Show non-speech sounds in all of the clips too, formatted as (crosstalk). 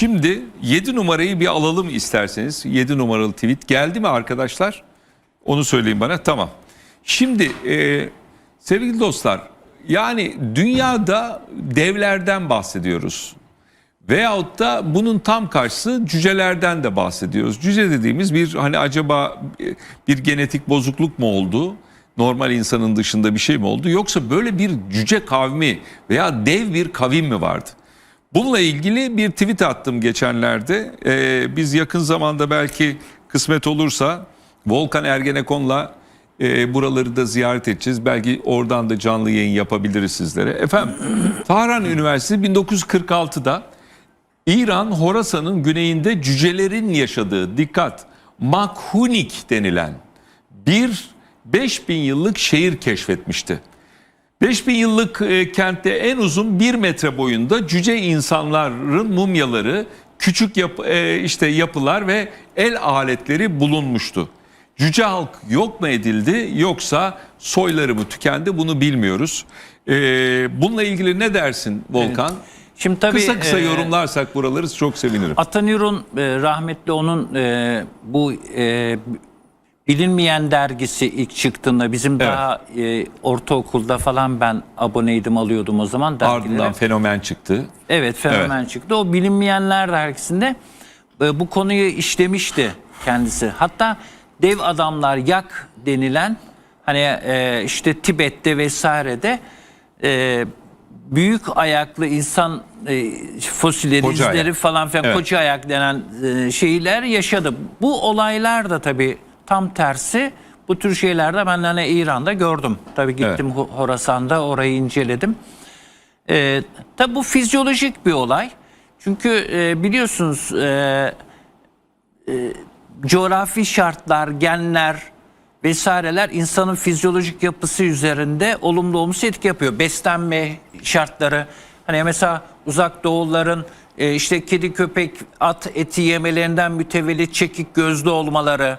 Şimdi 7 numarayı bir alalım isterseniz. 7 numaralı tweet geldi mi arkadaşlar? Onu söyleyin bana. Tamam. Şimdi e, sevgili dostlar yani dünyada devlerden bahsediyoruz. Veyahut da bunun tam karşısı cücelerden de bahsediyoruz. Cüce dediğimiz bir hani acaba bir genetik bozukluk mu oldu? Normal insanın dışında bir şey mi oldu? Yoksa böyle bir cüce kavmi veya dev bir kavim mi vardı? Bununla ilgili bir tweet attım geçenlerde. Ee, biz yakın zamanda belki kısmet olursa Volkan Ergenekon'la e, buraları da ziyaret edeceğiz. Belki oradan da canlı yayın yapabiliriz sizlere. Efendim (clears throat) Tahran Üniversitesi 1946'da İran Horasan'ın güneyinde cücelerin yaşadığı dikkat Makhunik denilen bir 5000 yıllık şehir keşfetmişti. 5000 yıllık e, kentte en uzun 1 metre boyunda cüce insanların mumyaları, küçük yap, e, işte yapılar ve el aletleri bulunmuştu. Cüce halk yok mu edildi yoksa soyları mı tükendi bunu bilmiyoruz. E, bununla ilgili ne dersin Volkan? Şimdi tabii kısa kısa e, yorumlarsak buraları çok sevinirim. Atanür'ün e, rahmetli onun e, bu e, bilinmeyen dergisi ilk çıktığında bizim daha e, ortaokulda falan ben aboneydim alıyordum o zaman dergilere. Ardından fenomen çıktı. Evet fenomen çıktı. O bilinmeyenler dergisinde e, bu konuyu işlemişti kendisi. Hatta dev adamlar yak denilen hani e, işte Tibet'te vesairede e, büyük ayaklı insan e, fosilleri, Koca izleri ayak. falan filan Evet. koca ayak denen e, şeyler yaşadı. Bu olaylar da tabii tam tersi bu tür şeylerde ben hani İran'da gördüm. Tabii gittim Ho- Horasan'da orayı inceledim. Ee, tabii bu fizyolojik bir olay. Çünkü e, biliyorsunuz e, e, coğrafi şartlar, genler vesaireler insanın fizyolojik yapısı üzerinde olumlu olumsuz etki yapıyor. Beslenme şartları hani mesela uzak doğulların e, işte kedi köpek at eti yemelerinden mütevellit çekik gözlü olmaları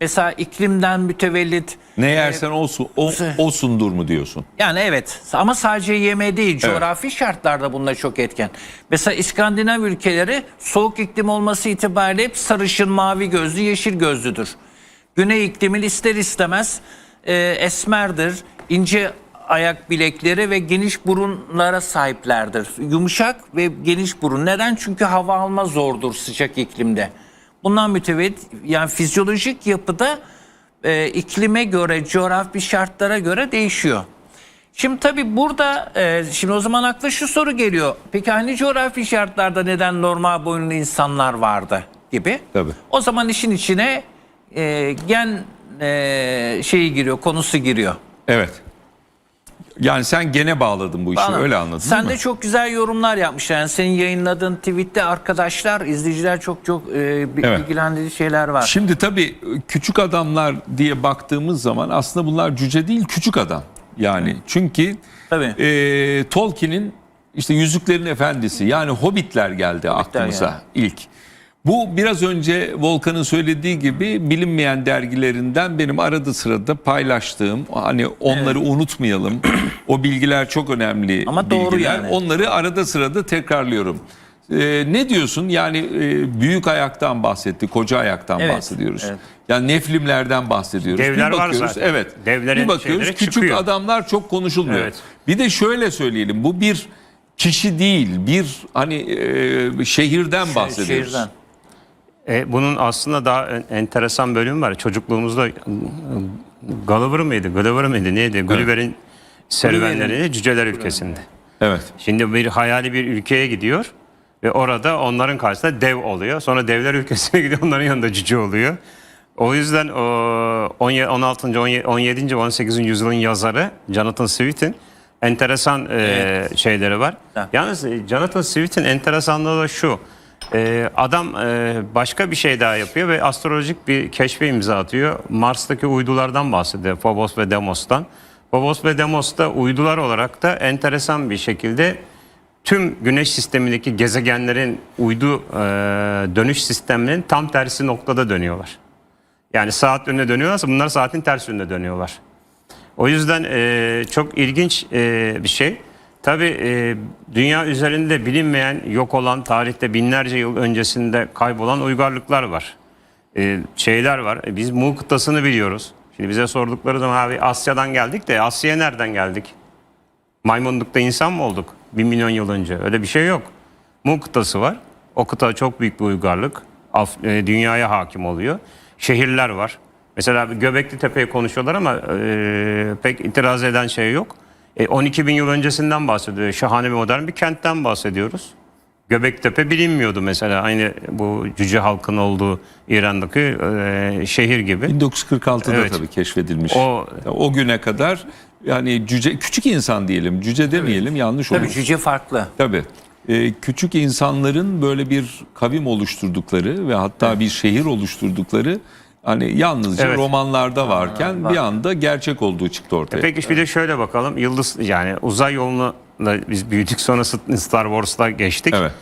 mesela iklimden mütevellit Ne yersen olsun, o, osundur mu diyorsun? yani evet ama sadece yeme değil coğrafi şartlarda bunda çok etken. Mesela İskandinav ülkeleri soğuk iklim olması itibariyle hep sarışın mavi gözlü yeşil gözlüdür. Güney iklimin ister istemez e, esmerdir, ince ayak bilekleri ve geniş burunlara sahiplerdir. Yumuşak ve geniş burun. Neden? Çünkü hava alma zordur sıcak iklimde. Bundan mütevellit yani fizyolojik yapıda e, iklime göre, coğrafi şartlara göre değişiyor. Şimdi tabii burada e, şimdi o zaman akla şu soru geliyor. Peki hangi coğrafi şartlarda neden normal boyunlu insanlar vardı gibi? Tabii. O zaman işin içine e, gen e, şeyi giriyor, konusu giriyor. Evet. Yani sen gene bağladın bu işi Anladım. öyle anladın Sen değil de mi? çok güzel yorumlar yapmışlar. Yani senin yayınladığın tweette arkadaşlar, izleyiciler çok çok e, bi- Evet. bilgilendirici şeyler var. Şimdi tabii küçük adamlar diye baktığımız zaman aslında bunlar cüce değil küçük adam. Yani çünkü Tabii. e, Tolkien'in işte Yüzüklerin Efendisi yani Hobbitler geldi aklımıza yani. ilk. Bu biraz önce Volkan'ın söylediği gibi bilinmeyen dergilerinden benim arada sırada paylaştığım hani onları unutmayalım. o bilgiler çok önemli Ama doğru bilgiler. yani. Onları arada sırada tekrarlıyorum. Ee, ne diyorsun? Yani e, büyük ayaktan bahsetti, koca ayaktan Evet, bahsediyoruz. evet. Yani neflimlerden bahsediyoruz. Devler bir var bakıyoruz, zaten. evet. Devlerin bir bakıyoruz küçük çıkıyor. adamlar çok konuşulmuyor. Evet. Bir de şöyle söyleyelim. Bu bir kişi değil, bir hani e, şehirden bahsediyoruz. Şehirden. E, bunun aslında daha en- enteresan bölümü var. Çocukluğumuzda e, Gulliver mıydı? Gulliver mıydı? Neydi? Gulliver'in serüvenleri Cüceler ülkesinde. Evet. Şimdi bir hayali bir ülkeye gidiyor ve orada onların karşısında dev oluyor. Sonra devler ülkesine (laughs) gidiyor onların yanında cüce oluyor. O yüzden o 17 16. 17. 17. ve 18. yüzyılın yazarı Jonathan Swift'in enteresan e, şeyleri var. Ha. Yalnız e, Jonathan Swift'in enteresanlığı da şu. E, adam e, başka bir şey daha yapıyor ve astrolojik bir keşfe imza atıyor. Mars'taki uydulardan bahsediyor. Phobos ve Demos'tan. Phobos ve Demos'ta uydular olarak da enteresan bir şekilde tüm güneş sistemindeki gezegenlerin uydu e, dönüş sisteminin tam tersi noktada dönüyorlar. Yani saat yönünde dönüyorlarsa bunlar saatin ters yönünde dönüyorlar. O yüzden e, çok ilginç e, bir şey. Tabii e, dünya üzerinde bilinmeyen, yok olan, tarihte binlerce yıl öncesinde kaybolan uygarlıklar var. E, şeyler var. E, biz Mu kıtasını biliyoruz. Şimdi bize sordukları zaman abi Asya'dan geldik de Asya'ya nereden geldik? Maymunlukta insan mı olduk? Bir milyon yıl önce. Öyle bir şey yok. Mu kıtası var. O kıta çok büyük bir uygarlık. Af- e, dünyaya hakim oluyor. Şehirler var. Mesela Göbekli Tepe'yi konuşuyorlar ama e, pek itiraz eden şey yok. E, 12 bin yıl öncesinden bahsediyor. Şahane bir modern bir kentten bahsediyoruz. Göbektepe bilinmiyordu mesela. Aynı bu cüce halkın olduğu İran'daki e, şehir gibi. 1946'da Evet. tabii keşfedilmiş. O- O, güne kadar yani cüce küçük insan diyelim, cüce demeyelim yanlış olur. Tabii cüce farklı. Tabii. Ee, küçük insanların böyle bir kavim oluşturdukları ve hatta bir şehir oluşturdukları hani yalnızca Evet. romanlarda varken bir anda gerçek olduğu çıktı ortaya. Peki bir de şöyle bakalım. Yıldız yani uzay yolunu da biz büyüdük sonra Star Wars'ta geçtik. Evet.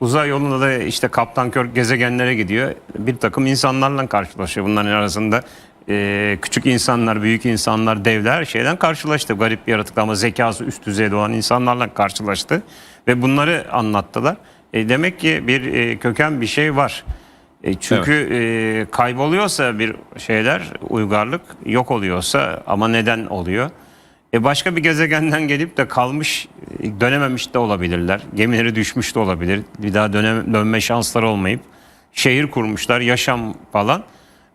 Uzay yolunda da işte Kaptan Kirk gezegenlere gidiyor. Bir takım insanlarla karşılaşıyor. Bunların arasında e, küçük insanlar, büyük insanlar, devler her şeyden karşılaştı. Garip bir yaratıklar ama zekası üst düzeyde olan insanlarla karşılaştı. Ve bunları anlattılar. E, demek ki bir e, köken bir şey var. E, çünkü e, kayboluyorsa bir şeyler, uygarlık yok oluyorsa ama neden oluyor? E başka bir gezegenden gelip de kalmış, e, dönememiş de olabilirler. Gemileri düşmüş de olabilir. Bir daha dönem, dönme şansları olmayıp şehir kurmuşlar, yaşam falan.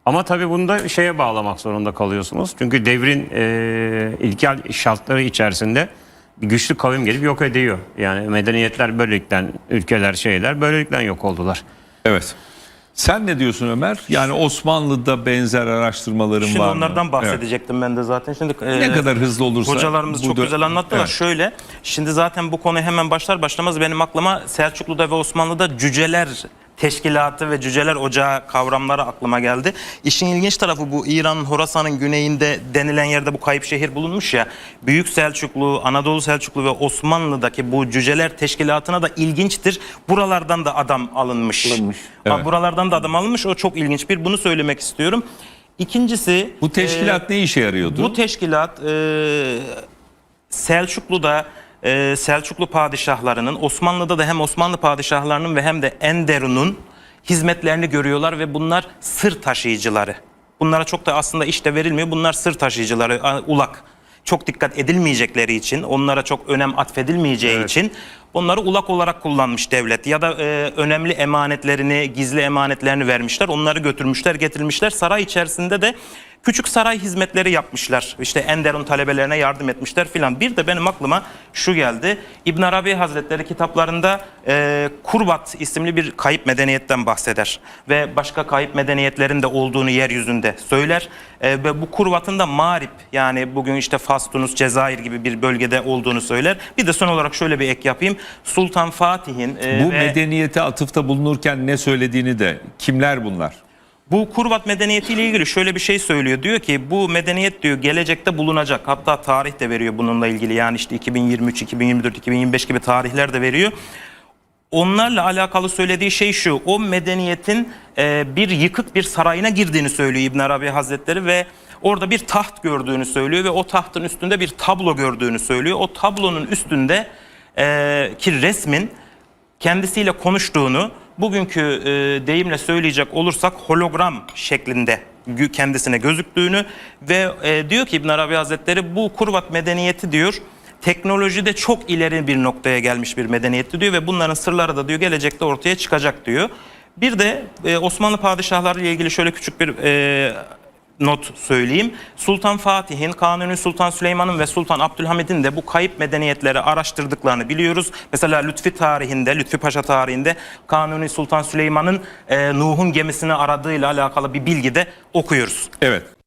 Ama tabii bunu da şeye bağlamak zorunda kalıyorsunuz. Çünkü devrin e, ilkel şartları içerisinde güçlü kavim gelip yok ediyor. Yani medeniyetler böylelikten, ülkeler, şeyler böylelikten yok oldular. Evet. Sen ne diyorsun Ömer? Yani Osmanlı'da benzer araştırmaların Şimdi var mı? onlardan bahsedecektim ben de zaten. Şimdi Evet. e, Ne kadar hızlı olursa. Hocalarımız çok güzel anlattılar. Evet. Şöyle, şimdi zaten bu konu hemen başlar başlamaz benim aklıma Selçuklu'da ve Osmanlı'da cüceler teşkilatı ve cüceler ocağı kavramları aklıma geldi. İşin ilginç tarafı bu İran'ın Horasan'ın güneyinde denilen yerde bu kayıp şehir bulunmuş ya. Büyük Selçuklu, Anadolu Selçuklu ve Osmanlı'daki bu cüceler teşkilatına da ilginçtir. Buralardan da adam alınmış. Alınmış. Evet. Buralardan da adam alınmış. O çok ilginç bir. Bunu söylemek istiyorum. İkincisi Bu teşkilat ne işe yarıyordu? bu teşkilat e, Selçuklu'da e, Selçuklu padişahlarının Osmanlı'da da hem Osmanlı padişahlarının ve hem de Enderun'un hizmetlerini görüyorlar ve bunlar sır taşıyıcıları. Bunlara çok da aslında işte verilmiyor. Bunlar sır taşıyıcıları, ulak. Çok dikkat edilmeyecekleri için, onlara çok önem atfedilmeyeceği için onları ulak olarak kullanmış devlet. Ya da e, önemli emanetlerini, gizli emanetlerini vermişler. Onları götürmüşler, getirmişler. Saray içerisinde de küçük saray hizmetleri yapmışlar. İşte Enderun talebelerine yardım etmişler filan. Bir de benim aklıma şu geldi. İbn Arabi Hazretleri kitaplarında e, Kurbat isimli bir kayıp medeniyetten bahseder. Ve başka kayıp medeniyetlerin de olduğunu yeryüzünde söyler. E, ve bu Kurbat'ın da Marip yani bugün işte Fas, Tunus, Cezayir gibi bir bölgede olduğunu söyler. Bir de son olarak şöyle bir ek yapayım. Sultan Fatih'in e, bu ve- medeniyete atıfta bulunurken ne söylediğini de kimler bunlar? Bu Kurvat medeniyeti ile ilgili şöyle bir şey söylüyor. Diyor ki bu medeniyet diyor gelecekte bulunacak. Hatta tarih de veriyor bununla ilgili. Yani işte 2023, 2024, 2025 gibi tarihler de veriyor. Onlarla alakalı söylediği şey şu. O medeniyetin e, bir yıkık bir sarayına girdiğini söylüyor İbn Arabi Hazretleri ve orada bir taht gördüğünü söylüyor ve o tahtın üstünde bir tablo gördüğünü söylüyor. O tablonun üstünde e, ki resmin kendisiyle konuştuğunu bugünkü e, deyimle söyleyecek olursak hologram şeklinde kendisine gözüktüğünü ve e, diyor ki İbn Arabi Hazretleri bu Kurvat medeniyeti diyor teknolojide çok ileri bir noktaya gelmiş bir medeniyetti diyor ve bunların sırları da diyor gelecekte ortaya çıkacak diyor. Bir de e, Osmanlı padişahları ile ilgili şöyle küçük bir e, not söyleyeyim. Sultan Fatih'in, Kanuni Sultan Süleyman'ın ve Sultan Abdülhamid'in de bu kayıp medeniyetleri araştırdıklarını biliyoruz. Mesela Lütfi tarihinde, Lütfi Paşa tarihinde Kanuni Sultan Süleyman'ın e, Nuh'un gemisini aradığıyla alakalı bir bilgi de okuyoruz. Evet.